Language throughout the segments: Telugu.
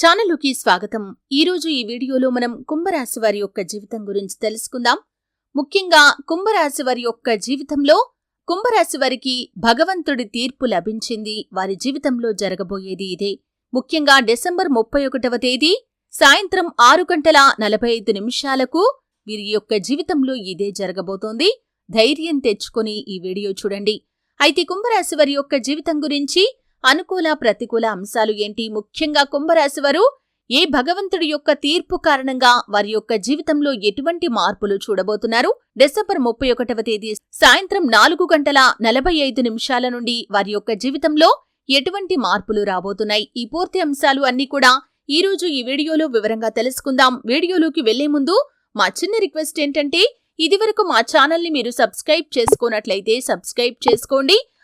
ఛానలుకి స్వాగతం. ఈరోజు ఈ వీడియోలో మనం కుంభరాశి వారి యొక్క జీవితం గురించి తెలుసుకుందాం. ముఖ్యంగా కుంభరాశి వారి యొక్క జీవితంలో కుంభరాశి వారికి భగవంతుడి తీర్పు లభించింది. వారి జీవితంలో జరగబోయేది ఇదే. ముఖ్యంగా డిసెంబర్ ముప్పై ఒకటవ తేదీ సాయంత్రం ఆరు గంటల నలభై ఐదు నిమిషాలకు వీరి యొక్క జీవితంలో ఇదే జరగబోతోంది. ధైర్యం తెచ్చుకొని ఈ వీడియో చూడండి. అయితే కుంభరాశి వారి యొక్క జీవితం గురించి అనుకూల ప్రతికూల అంశాలు ఏంటి? ముఖ్యంగా కుంభరాశి వారు ఏ భగవంతుడి యొక్క తీర్పు కారణంగా వారి యొక్క జీవితంలో ఎటువంటి మార్పులు చూడబోతున్నారు? డిసెంబర్ ముప్పై ఒకటవ తేదీ సాయంత్రం నాలుగు గంటల నలభై ఐదు నిమిషాల నుండి వారి యొక్క జీవితంలో ఎటువంటి మార్పులు రాబోతున్నాయి? ఈ పూర్తి అంశాలు అన్ని కూడా ఈ రోజు ఈ వీడియోలో వివరంగా తెలుసుకుందాం. వీడియోలోకి వెళ్ళే ముందు మా చిన్న రిక్వెస్ట్ ఏంటంటే ఇదివరకు మా ఛానల్ని మీరు సబ్స్క్రైబ్ చేసుకోనట్లయితే సబ్స్క్రైబ్ చేసుకోండి.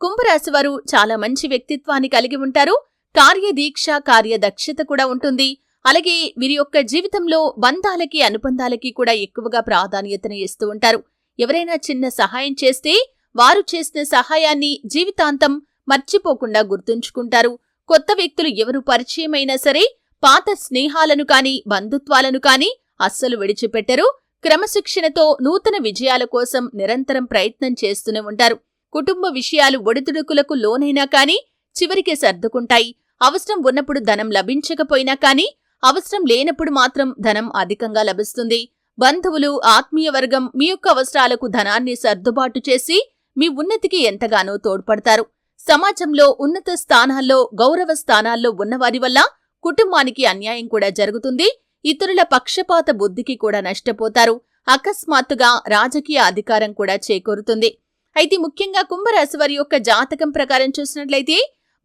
కుంభరాశి వారు చాలా మంచి వ్యక్తిత్వాన్ని కలిగి ఉంటారు. కార్యదీక్ష కార్యదక్షత కూడా ఉంటుంది. అలాగే వీరి యొక్క జీవితంలో బంధాలకి అనుబంధాలకి కూడా ఎక్కువగా ప్రాధాన్యతను ఇస్తూ ఉంటారు. ఎవరైనా చిన్న సహాయం చేస్తే వారు చేసిన సహాయాన్ని జీవితాంతం మర్చిపోకుండా గుర్తుంచుకుంటారు. కొత్త వ్యక్తులు ఎవరు పరిచయమైనా సరే పాత స్నేహాలను కాని బంధుత్వాలను కాని అస్సలు విడిచిపెట్టరు. క్రమశిక్షణతో నూతన విజయాల కోసం నిరంతరం ప్రయత్నం చేస్తూనే ఉంటారు. కుటుంబ విషయాలు ఒడిదుడుకులకు లోనైనా కాని చివరికి సర్దుకుంటాయి. అవసరం ఉన్నప్పుడు ధనం లభించకపోయినా కాని అవసరం లేనప్పుడు మాత్రం ధనం అధికంగా లభిస్తుంది. బంధువులు ఆత్మీయ వర్గం మీ యొక్క అవసరాలకు ధనాన్ని సర్దుబాటు చేసి మీ ఉన్నతికి ఎంతగానో తోడ్పడతారు. సమాజంలో ఉన్నత స్థానాల్లో గౌరవ స్థానాల్లో ఉన్నవారి వల్ల కుటుంబానికి అన్యాయం కూడా జరుగుతుంది. ఇతరుల పక్షపాత బుద్ధికి కూడా నష్టపోతారు. అకస్మాత్తుగా రాజకీయ అధికారం కూడా చేకూరుతుంది. అయితే ముఖ్యంగా కుంభరాశి వారి యొక్క జాతకం ప్రకారం చూసినట్లయితే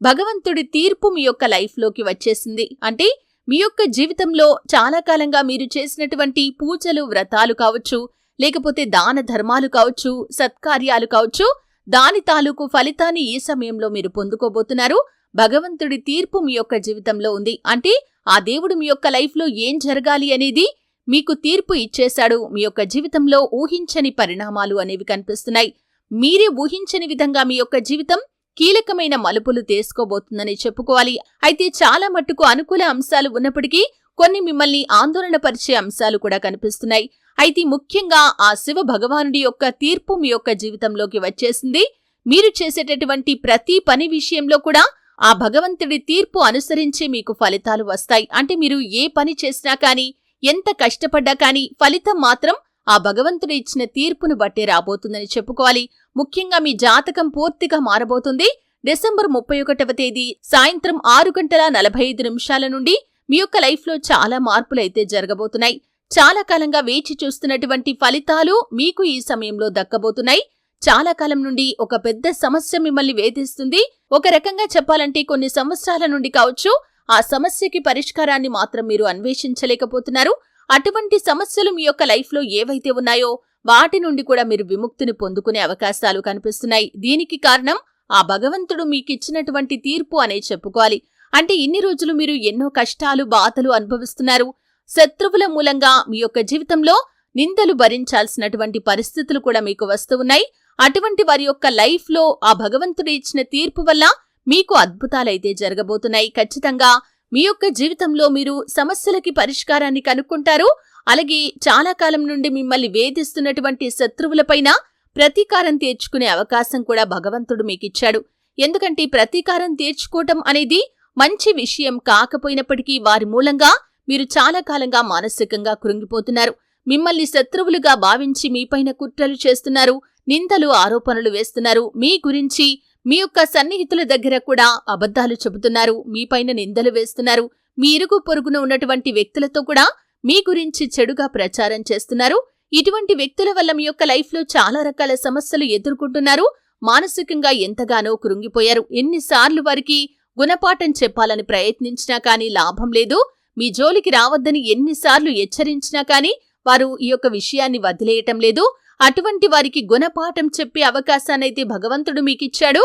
భగవంతుడి తీర్పు మీ యొక్క లైఫ్లోకి వచ్చేసింది. అంటే మీ యొక్క జీవితంలో చాలా కాలంగా మీరు చేసినటువంటి పూజలు వ్రతాలు కావచ్చు లేకపోతే దాన ధర్మాలు కావచ్చు సత్కార్యాలు కావచ్చు దాని తాలూకు ఫలితాన్ని ఈ సమయంలో మీరు పొందుకోబోతున్నారు. భగవంతుడి తీర్పు మీ యొక్క జీవితంలో ఉంది. అంటే ఆ దేవుడు మీ యొక్క లైఫ్లో ఏం జరగాలి అనేది మీకు తీర్పు ఇచ్చేశాడు. మీ యొక్క జీవితంలో ఊహించని పరిణామాలు అనేవి కనిపిస్తున్నాయి. మీరే ఊహించని విధంగా మీ యొక్క జీవితం కీలకమైన మలుపులు తీసుకోబోతుందని చెప్పుకోవాలి. అయితే చాలా మట్టుకు అనుకూల అంశాలు ఉన్నప్పటికీ కొన్ని మిమ్మల్ని ఆందోళన పరిచే అంశాలు కూడా కనిపిస్తున్నాయి. అయితే ముఖ్యంగా ఆ శివ భగవానుడి యొక్క తీర్పు మీ యొక్క జీవితంలోకి వచ్చేసింది. మీరు చేసేటటువంటి ప్రతి పని విషయంలో కూడా ఆ భగవంతుడి తీర్పు అనుసరించి మీకు ఫలితాలు వస్తాయి. అంటే మీరు ఏ పని చేసినా కానీ ఎంత కష్టపడ్డా కానీ ఫలితం మాత్రం ఆ భగవంతుడు ఇచ్చిన తీర్పును బట్టే రాబోతుందని చెప్పుకోవాలి. ముఖ్యంగా మీ జాతకం పూర్తిగా మారబోతుంది. డిసెంబర్ ముప్పై ఒకటవ తేదీ సాయంత్రం ఆరు గంటల నలభై ఐదు నిమిషాల నుండి మీ యొక్క లైఫ్లో చాలా మార్పులైతే జరగబోతున్నాయి. చాలా కాలంగా వేచి చూస్తున్నటువంటి ఫలితాలు మీకు ఈ సమయంలో దక్కబోతున్నాయి. చాలా కాలం నుండి ఒక పెద్ద సమస్య మిమ్మల్ని వేధిస్తుంది. ఒక రకంగా చెప్పాలంటే కొన్ని సంవత్సరాల నుండి కావచ్చు ఆ సమస్యకి పరిష్కారాన్ని మాత్రం మీరు అన్వేషించలేకపోతున్నారు. అటువంటి సమస్యలు మీ యొక్క లైఫ్లో ఏవైతే ఉన్నాయో వాటి నుండి కూడా మీరు విముక్తిని పొందుకునే అవకాశాలు కనిపిస్తున్నాయి. దీనికి కారణం ఆ భగవంతుడు మీకిచ్చినటువంటి తీర్పు అనే చెప్పుకోవాలి. అంటే ఇన్ని రోజులు మీరు ఎన్నో కష్టాలు బాధలు అనుభవిస్తున్నారు. శత్రువుల మూలంగా మీ యొక్క జీవితంలో నిందలు భరించాల్సినటువంటి పరిస్థితులు కూడా మీకు వస్తూ ఉన్నాయి. అటువంటి వారి యొక్క లైఫ్లో ఆ భగవంతుడు ఇచ్చిన తీర్పు వల్ల మీకు అద్భుతాలైతే జరగబోతున్నాయి. ఖచ్చితంగా మీ యొక్క జీవితంలో మీరు సమస్యలకి పరిష్కారాన్ని కనుక్కుంటారు. అలాగే చాలా కాలం నుండి మిమ్మల్ని వేధిస్తున్నటువంటి శత్రువులపైన ప్రతీకారం తీర్చుకునే అవకాశం కూడా భగవంతుడు మీకిచ్చాడు. ఎందుకంటే ప్రతీకారం తీర్చుకోవటం అనేది మంచి విషయం కాకపోయినప్పటికీ వారి మూలంగా మీరు చాలా కాలంగా మానసికంగా కృంగిపోతున్నారు. మిమ్మల్ని శత్రువులుగా భావించి మీపైన కుట్రలు చేస్తున్నారు. నిందలు ఆరోపణలు వేస్తున్నారు. మీ గురించి మీ యొక్క సన్నిహితుల దగ్గర కూడా అబద్ధాలు చెబుతున్నారు మీపైన నిందలు వేస్తున్నారు. మీ ఇరుగు పొరుగున ఉన్నటువంటి వ్యక్తులతో కూడా మీ గురించి చెడుగా ప్రచారం చేస్తున్నారు. ఇటువంటి వ్యక్తుల వల్ల మీ యొక్క లైఫ్లో చాలా రకాల సమస్యలు ఎదుర్కొంటున్నారు. మానసికంగా ఎంతగానో కృంగిపోయారు. ఎన్నిసార్లు వారికి గుణపాఠం చెప్పాలని ప్రయత్నించినా కానీ లాభం లేదు. మీ జోలికి రావద్దని ఎన్నిసార్లు హెచ్చరించినా కానీ వారు ఈ యొక్క విషయాన్ని వదిలేయటం లేదు. అటువంటి వారికి గుణపాఠం చెప్పే అవకాశాన్నైతే భగవంతుడు మీకిచ్చాడో.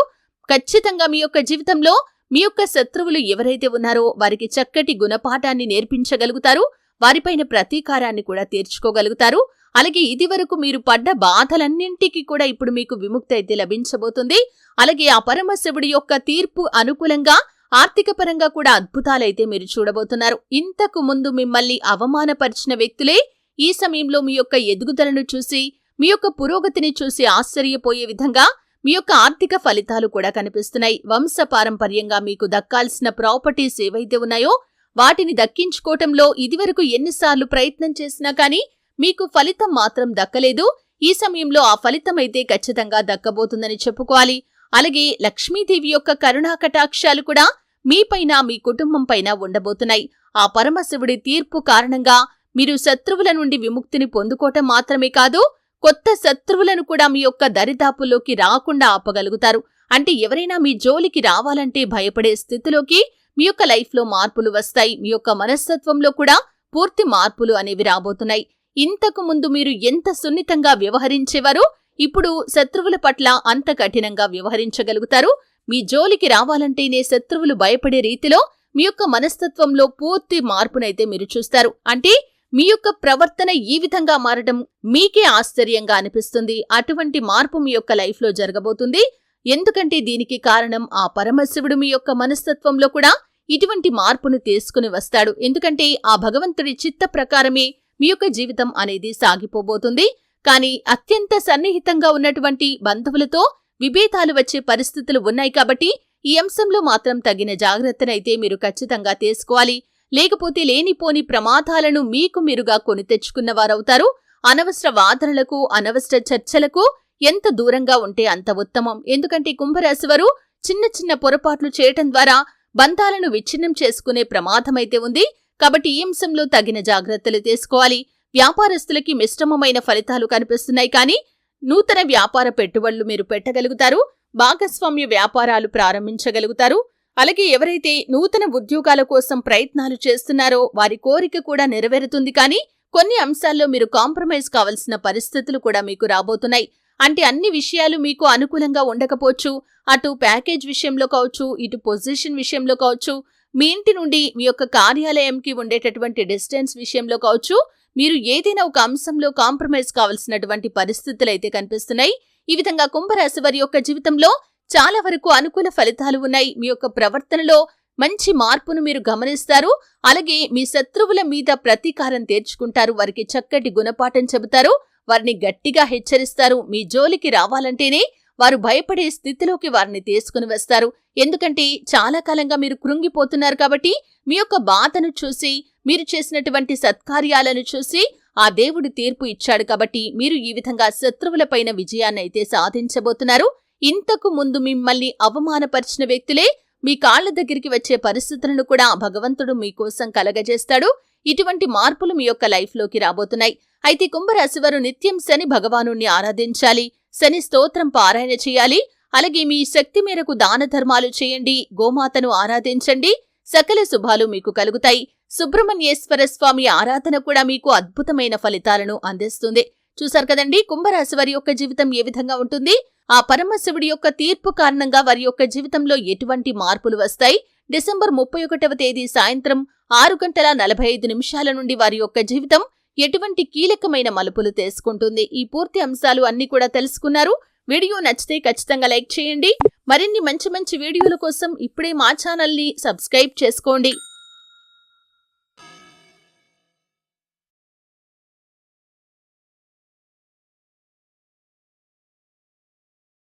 ఖచ్చితంగా మీ యొక్క జీవితంలో మీ యొక్క శత్రువులు ఎవరైతే ఉన్నారో వారికి చక్కటి గుణపాఠాన్ని నేర్పించగలుగుతారు. వారిపైన ప్రతీకారాన్ని కూడా తీర్చుకోగలుగుతారు. అలాగే ఇదివరకు మీరు పడ్డ బాధలన్నింటికి కూడా ఇప్పుడు మీకు విముక్తి అయితే లభించబోతుంది. అలాగే ఆ పరమశివుడి యొక్క తీర్పు అనుకూలంగా ఆర్థిక పరంగా కూడా అద్భుతాలైతే మీరు చూడబోతున్నారు. ఇంతకు ముందు మిమ్మల్ని అవమానపరిచిన వ్యక్తులే ఈ సమయంలో మీ యొక్క ఎదుగుదలను చూసి మీ యొక్క పురోగతిని చూసి ఆశ్చర్యపోయే విధంగా మీ యొక్క ఆర్థిక ఫలితాలు కూడా కనిపిస్తున్నాయి. వంశ పారంపర్యంగా మీకు దక్కాల్సిన ప్రాపర్టీస్ ఏవైతే ఉన్నాయో వాటిని దక్కించుకోవటంలో ఇదివరకు ఎన్నిసార్లు ప్రయత్నం చేసినా కానీ మీకు ఫలితం మాత్రం దక్కలేదు. ఈ సమయంలో ఆ ఫలితం అయితే ఖచ్చితంగా దక్కబోతుందని చెప్పుకోవాలి. అలాగే లక్ష్మీదేవి యొక్క కరుణా కటాక్షాలు కూడా మీపైన మీ కుటుంబం పైన ఉండబోతున్నాయి. ఆ పరమశివుడి తీర్పు కారణంగా మీరు శత్రువుల నుండి విముక్తిని పొందుకోవటం మాత్రమే కాదు కొత్త శత్రువులను కూడా మీ యొక్క దరిదాపుల్లోకి రాకుండా ఆపగలుగుతారు. అంటే ఎవరైనా మీ జోలికి రావాలంటే భయపడే స్థితిలోకి మీ యొక్క లైఫ్లో మార్పులు వస్తాయి. మీ యొక్క మనస్తత్వంలో కూడా పూర్తి మార్పులు అనేవి రాబోతున్నాయి. ఇంతకు ముందు మీరు ఎంత సున్నితంగా వ్యవహరించేవారో ఇప్పుడు శత్రువుల పట్ల అంత కఠినంగా వ్యవహరించగలుగుతారు. మీ జోలికి రావాలంటేనే శత్రువులు భయపడే రీతిలో మీ యొక్క మనస్తత్వంలో పూర్తి మార్పునైతే మీరు చూస్తారు. అంటే మీ యొక్క ప్రవర్తన ఈ విధంగా మారడం మీకే ఆశ్చర్యంగా అనిపిస్తుంది. అటువంటి మార్పు మీ యొక్క లైఫ్లో జరగబోతుంది. ఎందుకంటే దీనికి కారణం ఆ పరమశివుడు మీ యొక్క మనస్తత్వంలో కూడా ఇటువంటి మార్పును తీసుకుని వస్తాడు. ఎందుకంటే ఆ భగవంతుడి చిత్త ప్రకారమే మీ యొక్క జీవితం అనేది సాగిపోబోతుంది. కానీ అత్యంత సన్నిహితంగా ఉన్నటువంటి బంధువులతో విభేదాలు వచ్చే పరిస్థితులు ఉన్నాయి కాబట్టి ఈ అంశంలో మాత్రం తగిన జాగ్రత్తనైతే మీరు ఖచ్చితంగా తీసుకోవాలి. లేకపోతే లేనిపోని ప్రమాదాలను మీకు మీరుగా కొని తెచ్చుకున్న వారవుతారు. అనవసర వాదనలకు అనవసర చర్చలకు ఎంత దూరంగా ఉంటే అంత ఉత్తమం. ఎందుకంటే కుంభరాశి వారు చిన్న చిన్న పొరపాట్లు చేయటం ద్వారా బంధాలను విచ్ఛిన్నం చేసుకునే ప్రమాదమైతే ఉంది. కాబట్టి ఈ అంశంలో తగిన జాగ్రత్తలు తీసుకోవాలి. వ్యాపారస్తులకి మిశ్రమమైన ఫలితాలు కనిపిస్తున్నాయి కానీ నూతన వ్యాపార పెట్టుబడులు మీరు పెట్టగలుగుతారు. భాగస్వామ్య వ్యాపారాలు ప్రారంభించగలుగుతారు. అలాగే ఎవరైతే నూతన ఉద్యోగాల కోసం ప్రయత్నాలు చేస్తున్నారో వారి కోరిక కూడా నెరవేరుతుంది. కానీ కొన్ని అంశాల్లో మీరు కాంప్రమైజ్ కావలసిన పరిస్థితులు కూడా మీకు రాబోతున్నాయి. అంటే అన్ని విషయాలు మీకు అనుకూలంగా ఉండకపోవచ్చు. అటు ప్యాకేజ్ విషయంలో కావచ్చు ఇటు పొజిషన్ విషయంలో కావచ్చు మీ ఇంటి నుండి మీ యొక్క కార్యాలయంకి ఉండేటటువంటి డిస్టెన్స్ విషయంలో కావచ్చు మీరు ఏదైనా ఒక అంశంలో కాంప్రమైజ్ కావలసినటువంటి పరిస్థితులు అయితే కనిపిస్తున్నాయి. ఈ విధంగా కుంభరాశి వారి యొక్క జీవితంలో చాలా వరకు అనుకూల ఫలితాలు ఉన్నాయి. మీ యొక్క ప్రవర్తనలో మంచి మార్పును మీరు గమనిస్తారు. అలాగే మీ శత్రువుల మీద ప్రతీకారం తీర్చుకుంటారు. వారికి చక్కటి గుణపాఠం చెబుతారు. వారిని గట్టిగా హెచ్చరిస్తారు. మీ జోలికి రావాలంటేనే వారు భయపడే స్థితిలోకి వారిని తీసుకుని వస్తారు. ఎందుకంటే చాలా కాలంగా మీరు కృంగిపోతున్నారు కాబట్టి మీ యొక్క బాధను చూసి మీరు చేసినటువంటి సత్కార్యాలను చూసి ఆ దేవుడు తీర్పు ఇచ్చాడు కాబట్టి మీరు ఈ విధంగా శత్రువులపైన విజయాన్ని అయితే సాధించబోతున్నారు. ఇంతకు ముందు మిమ్మల్ని అవమానపరిచిన వ్యక్తులే మీ కాళ్ళ దగ్గరికి వచ్చే పరిస్థితులను కూడా భగవంతుడు మీకోసం కలగజేస్తాడు. ఇటువంటి మార్పులు మీ యొక్క లైఫ్లోకి రాబోతున్నాయి. అయితే కుంభరాశివారు నిత్యం శని భగవాను ఆరాధించాలి. శని స్తోత్రం పారాయణ చేయాలి. అలాగే మీ శక్తి మేరకు దాన ధర్మాలు చేయండి. గోమాతను ఆరాధించండి. సకల శుభాలు మీకు కలుగుతాయి. సుబ్రహ్మణ్యేశ్వర స్వామి ఆరాధన కూడా మీకు అద్భుతమైన ఫలితాలను అందిస్తుంది. చూశారు కదండి కుంభరాశి వారి యొక్క జీవితం ఏ విధంగా ఉంటుంది? ఆ పరమశివుడి యొక్క తీర్పు కారణంగా వారి యొక్క జీవితంలో ఎటువంటి మార్పులు వస్తాయి? డిసెంబర్ ముప్పై ఒకటవ తేదీ సాయంత్రం ఆరు గంటల నలభై ఐదు నిమిషాల నుండి వారి యొక్క జీవితం ఎటువంటి కీలకమైన మలుపులు తీసుకుంటుంది? ఈ పూర్తి అంశాలు అన్ని కూడా తెలుసుకున్నారు. వీడియో నచ్చితే ఖచ్చితంగా లైక్ చేయండి. మరిన్ని మంచి మంచి వీడియోల కోసం ఇప్పుడే మా ఛానల్ని సబ్స్క్రైబ్ చేసుకోండి.